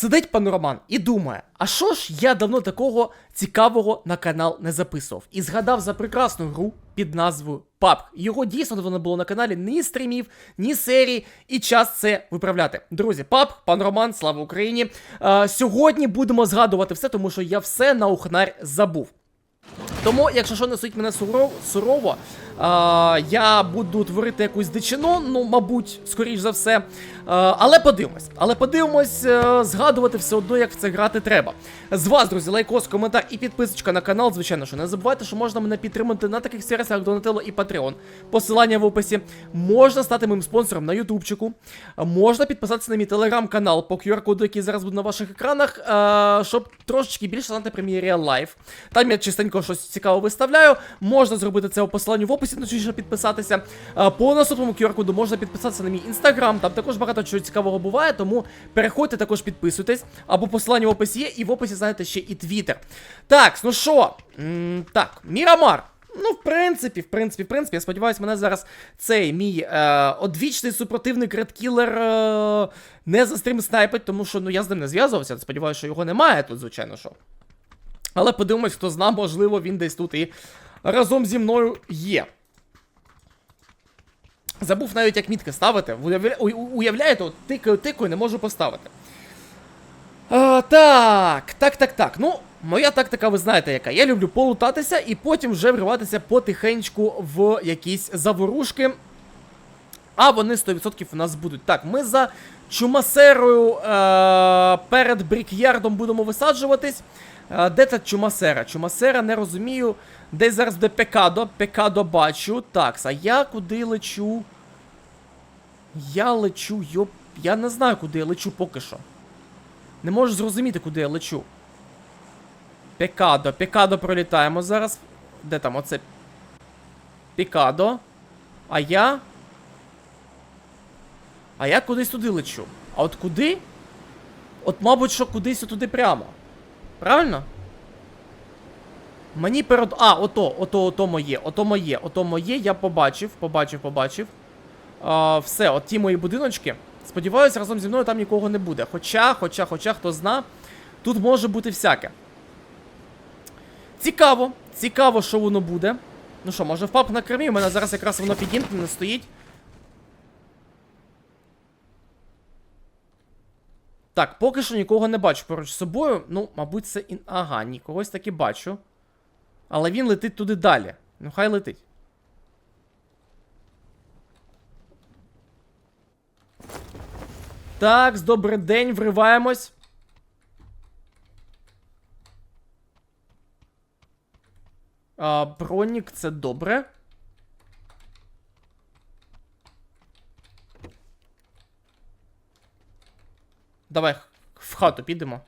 Сидить пан Роман і думає, а що ж я давно такого цікавого на канал не записував? І згадав за прекрасну гру під назвою PUBG. Його дійсно давно не було на каналі ні стрімів, ні серій, і час це виправляти. Друзі, PUBG, пан Роман, слава Україні. Е, сьогодні будемо згадувати все, тому що я все на ухнар забув. Тому, якщо що не суть мене сурово, сурово а, я буду творити якусь дичину, ну, мабуть, скоріш за все. А, але подивимось. Але подивимось, згадувати все одно, як в це грати треба. З вас, друзі, лайкос, коментар і підписочка на канал. Звичайно, що не забувайте, що можна мене підтримати на таких сервісах, як Donatello і Patreon. Посилання в описі. Можна стати моїм спонсором на Ютубчику. Можна підписатися на мій телеграм-канал по QR-коду, який зараз буде на ваших екранах, щоб трошечки більше знати мій Real Там я частенько щось цікаве виставляю. Можна зробити це у посиланні в описі, точніше підписатися. По наступному QR-коду можна підписатися на мій інстаграм. Там також багато чого цікавого буває, тому переходьте, також підписуйтесь. Або посилання в описі є, і в описі знаєте ще і твіттер. Так, ну що? Так, Мірамар. Ну, в принципі, в принципі, в принципі, я сподіваюся, мене зараз цей мій е, одвічний супротивник Редкілер е, не застрім снайпить, тому що ну я з ним не зв'язувався. Сподіваюся, що його немає тут, звичайно що. Але подивимось, хто зна, можливо, він десь тут і разом зі мною є. Забув навіть як мітки ставити. Уявляєте, от тикаю, тикаю, не можу поставити. А, так, так, так, так. Ну, моя тактика, ви знаєте, яка. Я люблю полутатися і потім вже вриватися потихеньку в якісь заворушки. А вони 100% у нас будуть. Так, ми за чумасерою е- перед брікярдом будемо висаджуватись. Е, де та чумасера? Чумасера не розумію. Десь зараз буде Пекадо. Пекадо бачу. Так, а я куди лечу? Я лечу, йоп. Я не знаю, куди я лечу поки що. Не можу зрозуміти, куди я лечу. Пекадо. Пекадо пролітаємо зараз. Де там оце? Пікадо. А я. А я кудись туди лечу. А от куди? От, мабуть, що кудись туди прямо. Правильно? Мені перед. А, ото, ото, ото моє, ото моє, ото моє, я побачив, побачив, побачив. А, все, от ті мої будиночки. Сподіваюсь, разом зі мною там нікого не буде. Хоча, хоча, хоча, хто зна, тут може бути всяке. Цікаво, цікаво, що воно буде. Ну що, може в пап на кермі? У мене зараз якраз воно підімкнене стоїть. Так, поки що нікого не бачу поруч з собою. Ну, мабуть, це ін. Ага, ні, когось таки бачу. Але він летить туди далі. Ну, хай летить. Так, добрий день, вриваємось. А, бронік, це добре. Давай в хату підемо.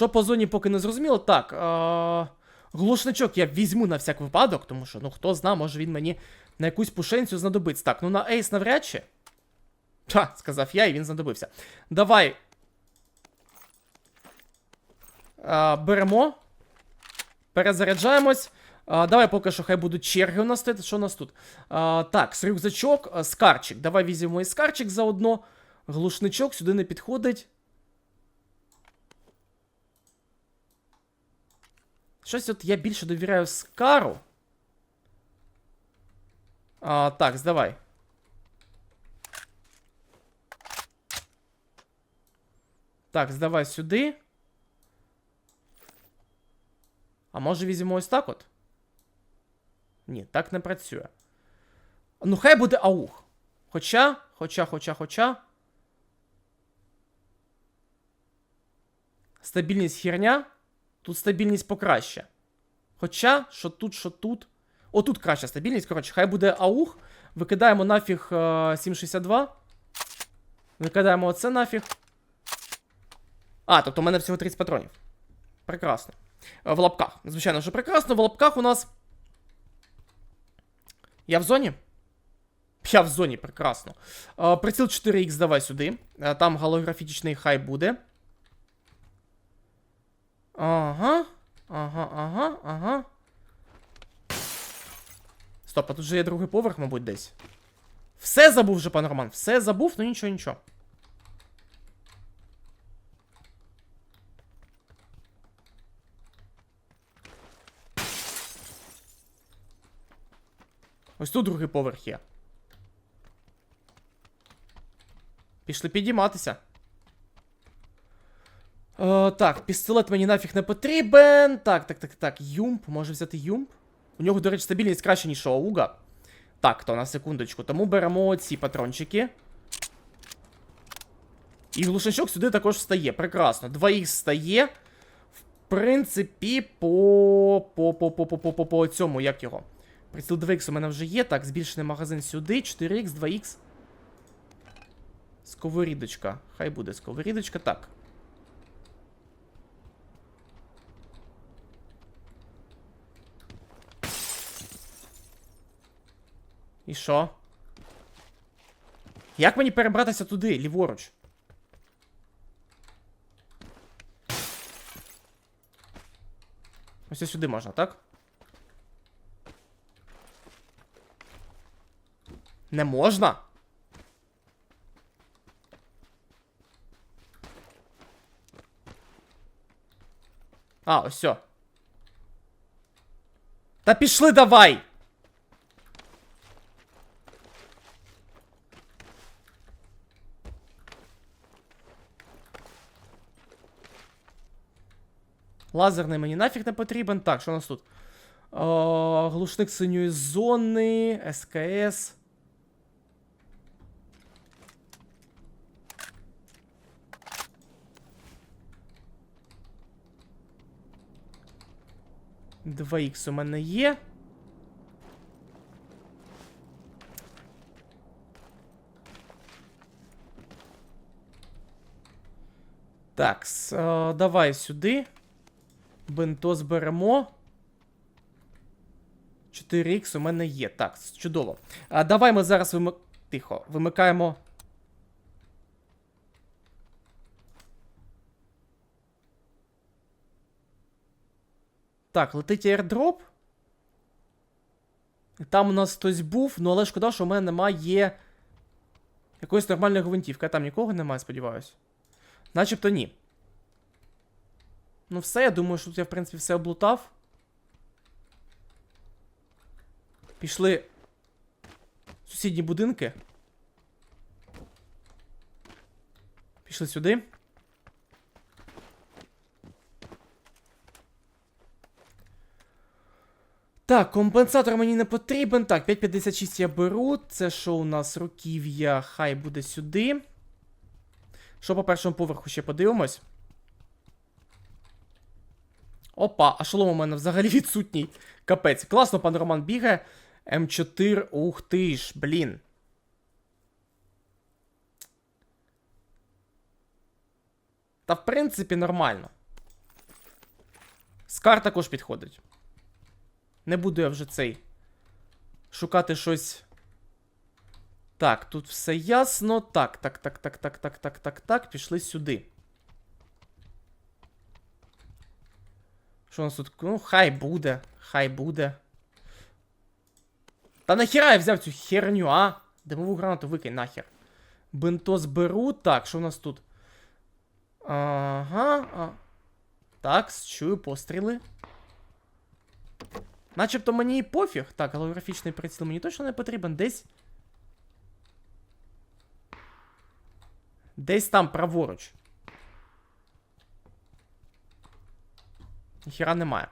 Що по зоні поки не зрозуміло. Так. А... Глушничок я візьму на всяк випадок, тому що, ну хто зна, може він мені на якусь пушенцю знадобиться. Так, ну на ейс навряд чи. Ха, сказав я, і він знадобився. Давай. А, беремо. Перезаряджаємось. А, давай поки що хай будуть черги у нас стояти. Що у нас тут? А, так, з рюкзачок, а, скарчик. Давай візьмемо і скарчик заодно. Глушничок сюди не підходить. Щось от я більше довіряю скару. А, так, здавай. Так, здавай сюди. А може візьмемо ось так от? Ні, так не працює. Ну, хай буде аух. Хоча, хоча, хоча, хоча. Стабільність херня. Тут стабільність покраще. Хоча, що тут, що тут. О, тут краща стабільність. Коротше, хай буде аух. Викидаємо нафіг е, 7,62. Викидаємо оце нафіг. А, тобто у мене всього 30 патронів. Прекрасно. Е, В лапках. Звичайно, що прекрасно. В лапках у нас. Я в зоні? Я в зоні, прекрасно. Е, Приціл 4х давай сюди. Е, Там голографічний хай буде. Ага. Ага, ага, ага. Стоп, а тут же є другий поверх, мабуть, десь. Все забув вже, пан Роман. Все забув, ну нічого, нічого. Ось тут другий поверх є. Пішли підійматися. Е, так, пістолет мені нафіг не потрібен. Так, так, так, так. Юмп. Може взяти юмп? У нього, до речі, стабільність краще, ніж Ауга. Так, то на секундочку. Тому беремо ці патрончики. І глушачок сюди також встає. Прекрасно. 2х встає. В принципі, по. по по по по по по по цьому, як його. Приціл 2х у мене вже є. Так, збільшений магазин сюди. 4х, 2х. Сковорідочка. Хай буде сковорідочка. Так. І що? Як мені перебратися туди, ліворуч? Ось сюди можна, так? Не можна? А, ось все. Та пішли давай! Лазерний мені нафіг не потрібен. Так, що у нас тут? О, глушник синьої зони, СКС. Два х у мене є. Так, давай сюди. Бентос беремо. 4х у мене є. Так, чудово. А, Давай ми зараз вимик... Тихо, вимикаємо. Так, летить. І Там у нас хтось був, ну але шкода, що у мене немає якоїсь нормальної гвинтівки. А там нікого немає, сподіваюсь. Начебто ні. Ну все, я думаю, що тут я, в принципі, все облутав. Пішли сусідні будинки. Пішли сюди. Так, компенсатор мені не потрібен. Так, 5.56 я беру. Це що у нас руків'я? Хай буде сюди. Що по першому поверху ще подивимось. Опа, а шолом у мене взагалі відсутній. Капець. Класно, пан Роман бігає. М4, ух ти ж, блін. Та в принципі нормально. Скар також підходить. Не буду я вже цей. Шукати щось. Так, тут все ясно. Так, так, так, так, так, так, так, так, так. Пішли сюди. Що у нас тут? Ну, хай буде. Хай буде. Та нахіра я взяв цю херню, а? Димову гранату викинь нахер. Бентос беру. Так, що у нас тут? Ага. А... Так, чую постріли. Начебто мені і пофіг. Так, голографічний приціл мені точно не потрібен. Десь. Десь там праворуч. Ніхіра немає.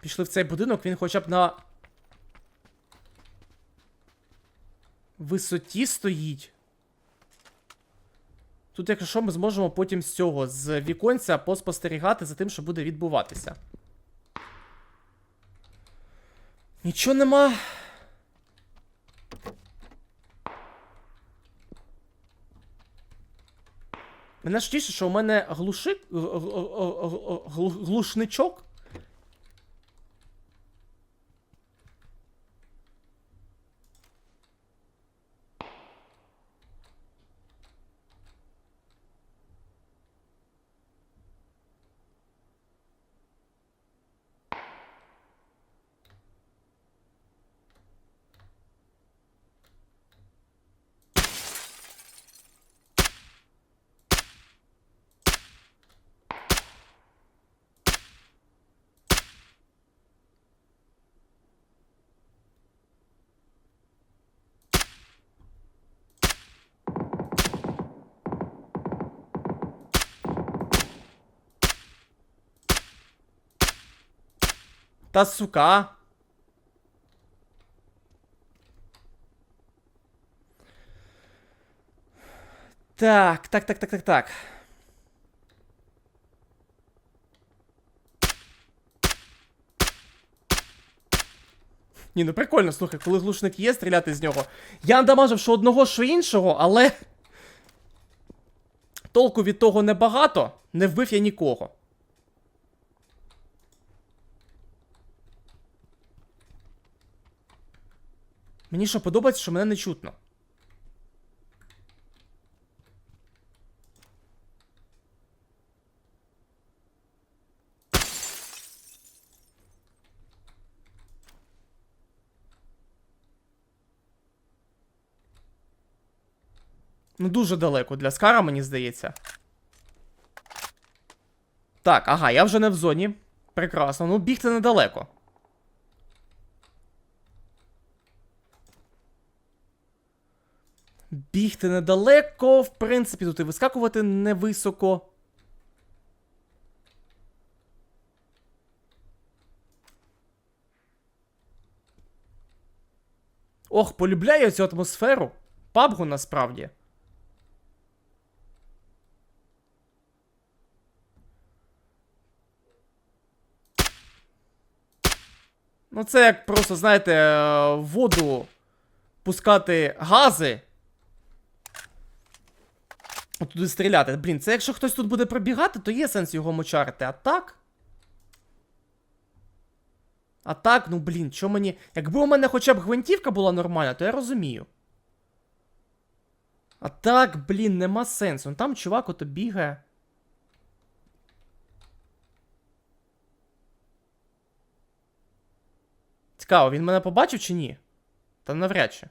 Пішли в цей будинок, він хоча б на. Висоті стоїть. Тут, якщо ми зможемо потім з цього, з віконця поспостерігати за тим, що буде відбуватися. Нічого нема. Мене ж тіше, що у мене глушик. глушничок. Та сука. Так, так, так, так, так, так. Ні, ну прикольно, слухай, коли глушник є, стріляти з нього. Я надамажив, що одного, що іншого, але. Толку від того небагато, не вбив я нікого. Мені що подобається, що мене не чутно. Ну, дуже далеко для Скара, мені здається. Так, ага, я вже не в зоні. Прекрасно. Ну, бігти недалеко. Бігти недалеко, в принципі, тут і вискакувати невисоко. Ох, полюбляю цю атмосферу. Пабгу насправді. Ну, це як просто, знаєте, е, воду пускати гази. Туди стріляти. Блін, це якщо хтось тут буде пробігати, то є сенс його мочарити. А так? А так, ну блін, що мені. Якби у мене хоча б гвинтівка була нормальна, то я розумію. А так, блін, нема сенсу. Ну там чувак ото бігає. Цікаво, він мене побачив чи ні? Та навряд чи.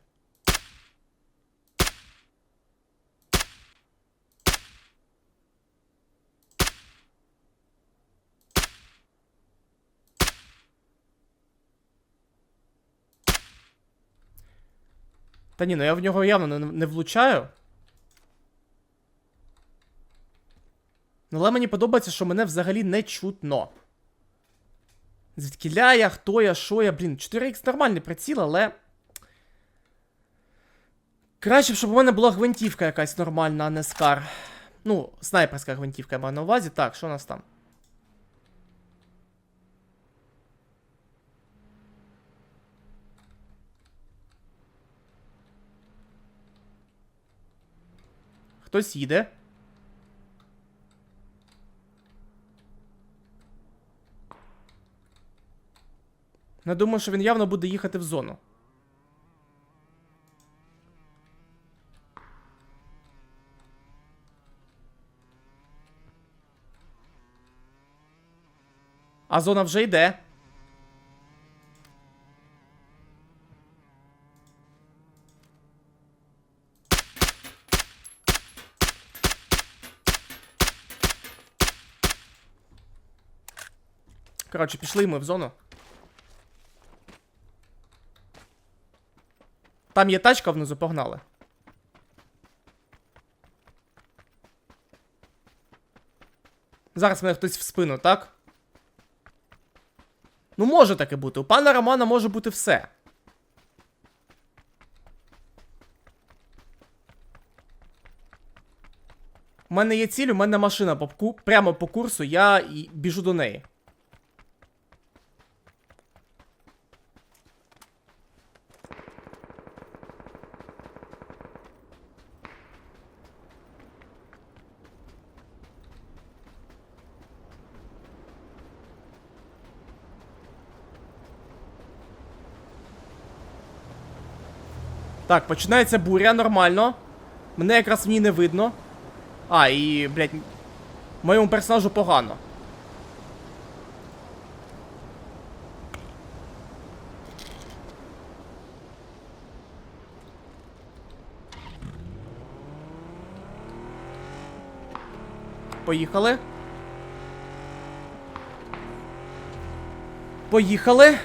Та ні, ну я в нього явно не, влучаю. Ну, Але мені подобається, що мене взагалі не чутно. Звідкіля я, хто я, що я, блін, 4х нормальний приціл, але. Краще б, щоб у мене була гвинтівка якась нормальна, а не скар. Ну, снайперська гвинтівка я маю на увазі. Так, що у нас там? Хтось їде. Я думаю, що він явно буде їхати в зону. А зона вже йде. Коротше, пішли ми в зону. Там є тачка внизу, погнали. Зараз мене хтось в спину, так? Ну, може таке бути. У пана Романа може бути все. У мене є ціль, у мене машина по прямо по курсу, я біжу до неї. Так, починається буря, нормально. Мене якраз в ній не видно. А, і, блядь, моєму персонажу погано. Поїхали. Поїхали.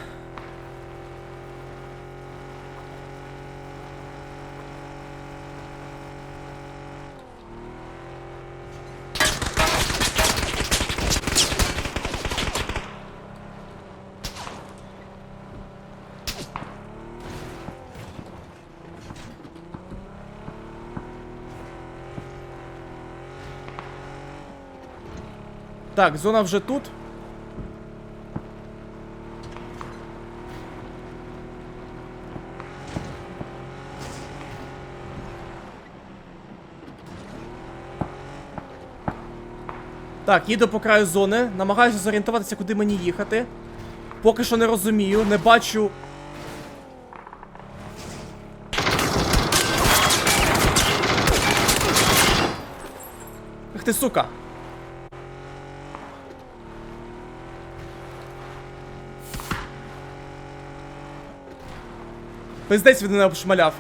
Так, зона вже тут. Так, їду по краю зони, намагаюся зорієнтуватися, куди мені їхати. Поки що не розумію, не бачу. Ах ти, сука. Пиздець він мене обшмаляв.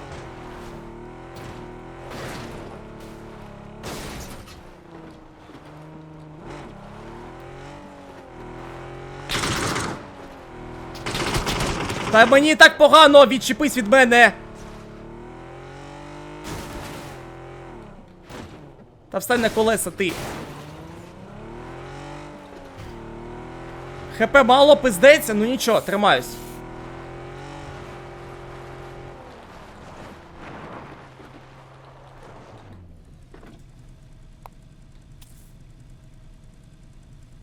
Та мені так погано, відчепись від мене. Та встань на колеса ти. ХП мало пиздеться, ну нічого, тримаюсь.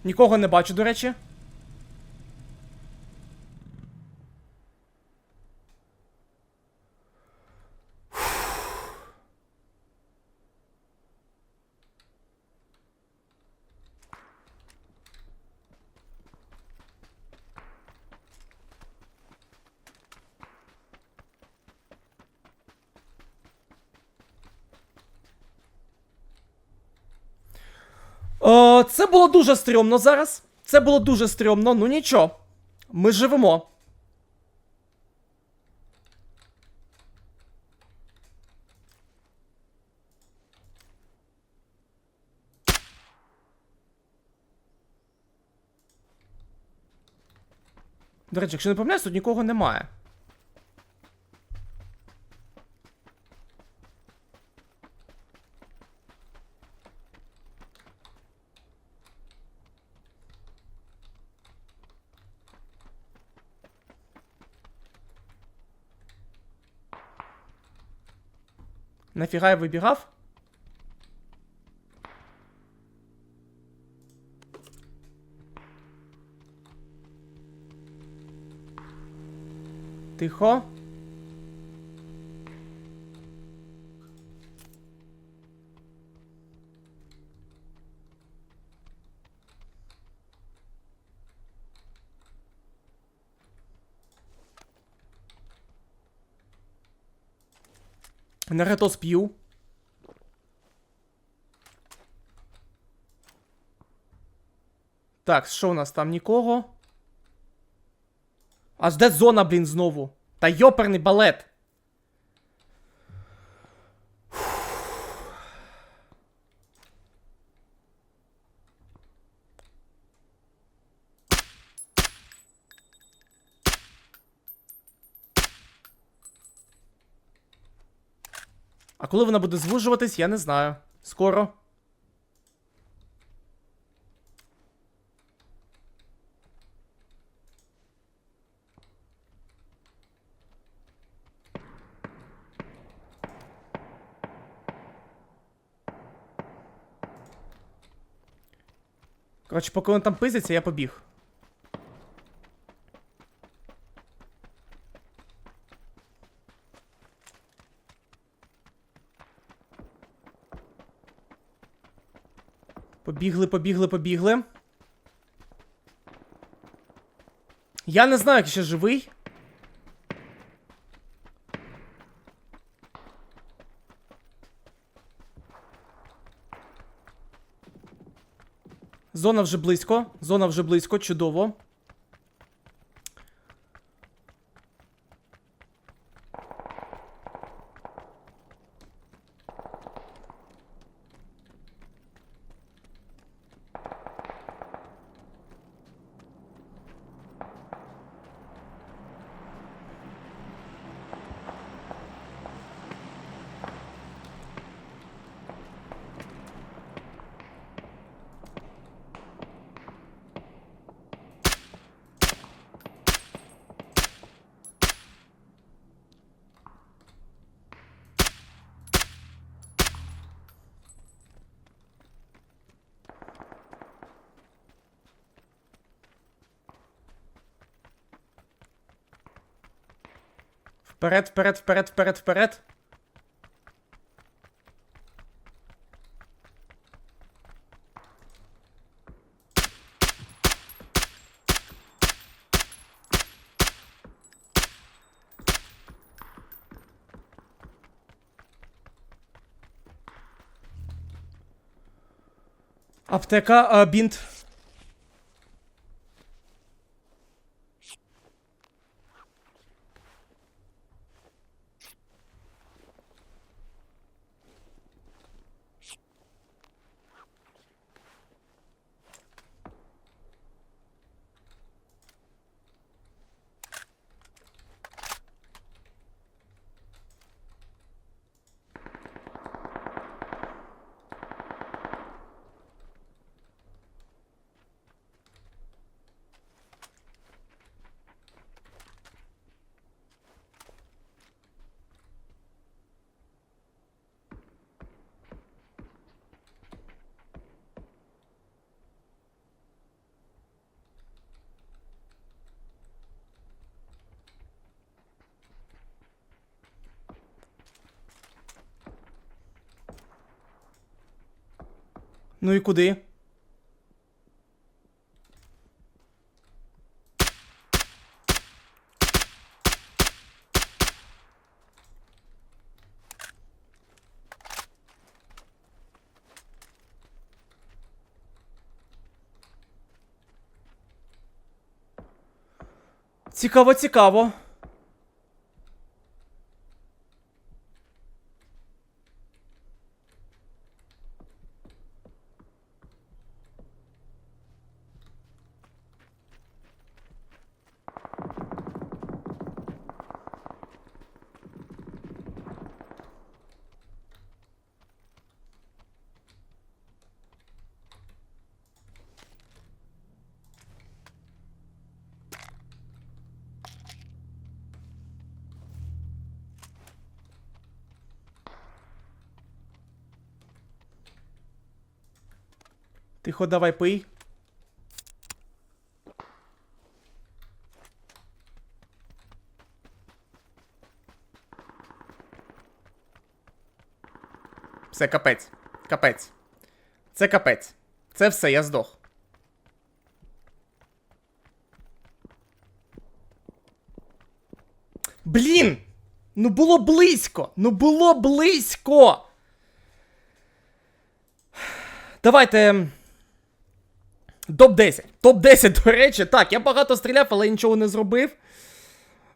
Нікого не бачу, до речі. О, це було дуже стрьомно зараз. Це було дуже стрьомно, ну нічого. Ми живемо. До речі, якщо не помиляюсь, тут нікого немає. Нафіга я выбегав? Тихо. Енергетос п'ю. Так, що у нас там нікого? Аж де зона, блін, знову? Та йоперний балет. А коли вона буде звужуватись, я не знаю. Скоро. Коротше, поки він там пиздиться, я побіг. Побігли, побігли, побігли. Я не знаю, як ще живий. Зона вже близько. Зона вже близько, чудово. Вперед, вперед, вперед, вперед, вперед. Аптека, а, бінт. Ну і куди? Цікаво, цікаво. Тихо, давай пий. Все, капець. Капець. Це капець. Це все, я здох. Блін! Ну було близько! Ну було близько! Давайте. Топ-10. Топ-10, до речі. Так, я багато стріляв, але нічого не зробив.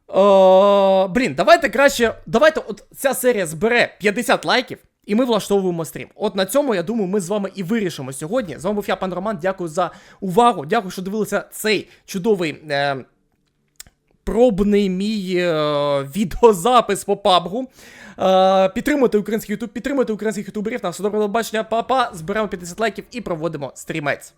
О, блін, давайте краще. Давайте, от ця серія збере 50 лайків, і ми влаштовуємо стрім. От на цьому, я думаю, ми з вами і вирішимо сьогодні. З вами був я, пан Роман. Дякую за увагу. Дякую, що дивилися цей чудовий. Е- Пробний мій е, відеозапис по пабгу. Е, підтримуйте український ютуб, підтримуйте українських ютуберів. На все добре до бачення, па-па. Збираємо 50 лайків і проводимо стрімець.